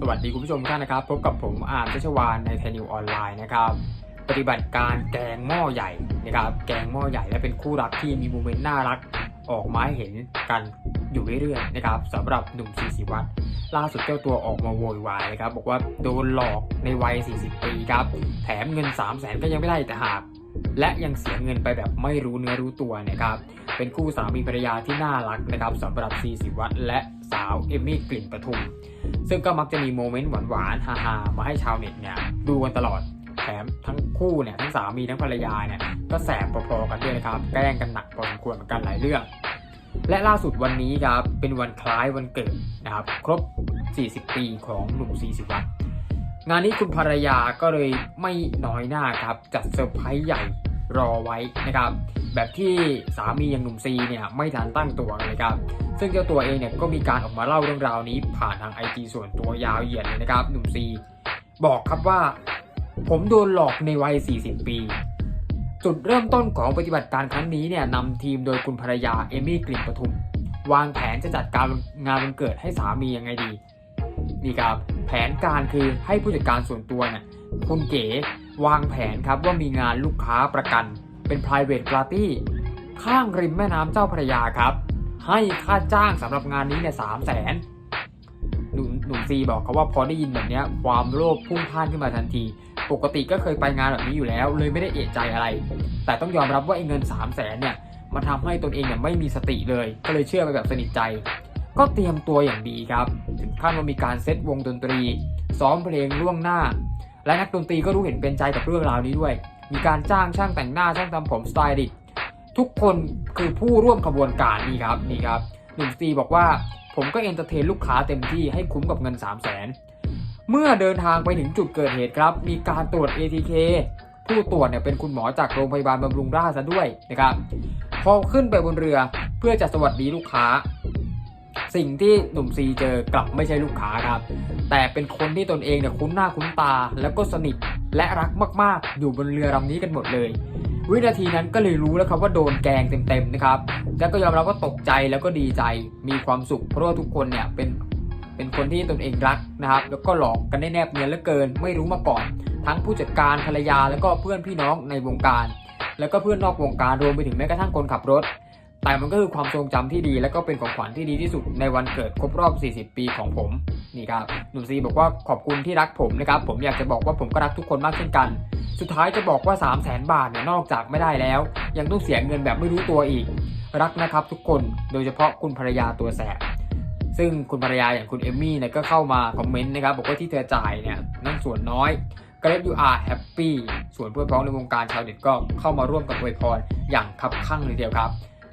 สวัสดีคุณผู้ชมทุกท่านนะครับ พบกับผมอาร์มชัชวานในไทยนิวออนไลน์นะครับปฏิบัติการแกงหม้อใหญ่นะครับแกงหม้อใหญ่และเป็นคู่รักที่มีโมเมนต์น่ารักออกมาให้เห็นกันอยู่เรื่อยๆนะครับสำหรับหนุ่มซีสีวัตรล่าสุดเจ้าตัวออกมาโวยวายนะครับบอกว่าโดนหลอกในวัย 40 ปีครับแถมเงิน 3 0 0แสนก็ยังไม่ได้แต่หากและยังเสียเงินไปแบบไม่รู้เนื้อรู้ตัวนะครับเป็นคู่สามีภรรยาที่น่ารักนะครับสำหรับซีสิวัตรและ สาวเอมมี่กลิ่นประทุม ซึ่งก็มักจะมีโมเมนต์หวานๆฮาๆมาให้ชาวเน็ตเนี่ยดูกันตลอดแถมทั้งคู่เนี่ยทั้งสามีทั้งภรรยาเนี่ยก็แสบพอๆกันด้วยนะครับแกล้งกันหนักพอสมควรเหมือนกันหลายเรื่อง และล่าสุดวันนี้ครับเป็นวันคล้ายวันเกิดนะครับครบ 40 ปีของหนุ่มซีสิวัตงานนี้คุณภรรยาก็เลยไม่น้อยหน้าครับจัดเซอร์ไพรส์ใหญ่ รอไว้นะครับแบบที่สามีอย่างหนุ่มซีเนี่ยไม่ทันตั้งตัวเลยครับซึ่งเจ้าตัวเองเนี่ยก็มีการออกมาเล่าเรื่องราวนี้ผ่านทางไอจส่วนตัวยาวเหยียดเลยนะครับหนุ่มซีบอกครับว่า ผมโดนหลอกในวัย 40 ปี จุดเริ่มต้นของปฏิบัติการครั้งนี้เนี่ยนำทีมโดยคุณภรรยาเอมี่กลิ่นปทุม วางแผนจะจัดการงานวันเกิดให้สามียังไงดีนี่ครับแผนการคือให้ผู้จัดการส่วนตัวเนี่ยคุณเก๋ วางแผนครับว่ามีงานลูกค้าประกัน เป็น private party ข้างริมแม่น้ำเจ้าพระยาครับ ให้ค่าจ้างสำหรับงานนี้เนี่ยสามแสนหนุ่มหนุ่มซีบอกเขาว่าพอได้ยินแบบนี้ความโลภพุ่งพ่านขึ้นมาทันที ปกติก็เคยไปงานแบบนี้อยู่แล้ว เลยไม่ได้เอะใจอะไร แต่ต้องยอมรับว่าไอ้เงิน3 0 0แสนเนี่ยมันทำให้ตนเองเนี่ยไม่มีสติเลย ก็เลยเชื่อไปแบบสนิทใจ ก็เตรียมตัวอย่างดีครับ ถึงขั้นว่ามีการเซตวงดนตรี ซ้อมเพลงล่วงหน้า และนักดนตรีก็รู้เห็นเป็นใจกับเรื่องราวนี้ด้วย มีการจ้างช่างแต่งหน้าช่างทำผมสไตลิสต์ทุกคนคือผู้ร่วมขบวนการนี่ครับนี่ครับหนุ่มซีบอกว่าผมก็เอนเตอร์เทนลูกค้าเต็มที่ให้คุ้มกับเงิน 3 0 0 0 0นเมื่อเดินทางไปถึงจุดเกิดเหตุครับ มีการตรวจ ATK ผู้ตรวจเนี่ยเป็นคุณหมอจากโรงพยาบาลบำรุงราษฎร์ด้วยนะครับ พอขึ้นไปบนเรือเพื่อจะสวัสดีลูกค้า สิ่งที่หนุ่มซีเจอกลับไม่ใช่ลูกค้าครับ แต่เป็นคนที่ตนเองเนี่ยคุ้นหน้าคุ้นตา แล้วก็สนิทและรักมากๆ อยู่บนเรือลำนี้กันหมดเลย วินาทีนั้นก็เลยรู้แล้วครับว่าโดนแกงเต็มๆนะครับแล้วก็ยอมรับว่าตกใจแล้วก็ดีใจมีความสุขเพราะว่าทุกคนเนี่ยเป็นเป็นคนที่ตนเองรักนะครับ แล้วก็หลอกกันได้แนบเนียนเหลือเกิน ไม่รู้มาก่อน ทั้งผู้จัดการภรรยาแล้วก็เพื่อนพี่น้องในวงการ แล้วก็เพื่อนนอกวงการรวมไปถึงแม้กระทั่งคนขับรถ แต่มันก็คือความทรงจำที่ดี และก็เป็นของขวัญที่ดีที่สุดในวันเกิดครบรอบ 40 ปีของผมนี่ครับหนุ่มซีบอกว่าขอบคุณที่รักผมนะครับผมอยากจะบอกว่าผมก็รักทุกคนมากเช่นกัน สุดท้ายจะบอกว่า 3 0 0แสนบาทเนี่ยนอกจากไม่ได้แล้ว ยังต้องเสียเงินแบบไม่รู้ตัวอีก รักนะครับทุกคนโดยเฉพาะคุณภรรยาตัวแสบซึ่งคุณภรรยาอย่างคุณเอมมี่เนี่ยก็เข้ามาคอมเมนต์นะครับบอกว่าที่เธอจ่ายเนี่ยนั่นส่วนน้อยกรดยูอาร์แฮปปี้ส่วนเพื่อนพ้องในวงการชาวเน็ตก็เข้ามาร่วมกับอวยพรอย่างคับข้างเลยเดียวครับ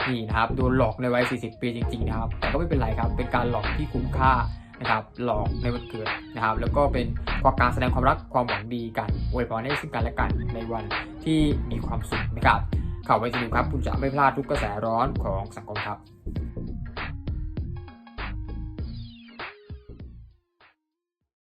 นี่นะครับโดนหลอกในวัย 40 ปีจริงๆนะครับ แต่ก็ไม่เป็นไรครับ เป็นการหลอกที่คุ้มค่านะครับ หลอกในวันเกิดนะครับ แล้วก็เป็นความการแสดงความรักความหวังดีกันอวยพรให้ซึ่งกันและกันในวันที่มีความสุขนะครับข่าวไว้จะดูครับ คุณจะไม่พลาดทุกกระแสร้อนของสังคมครับ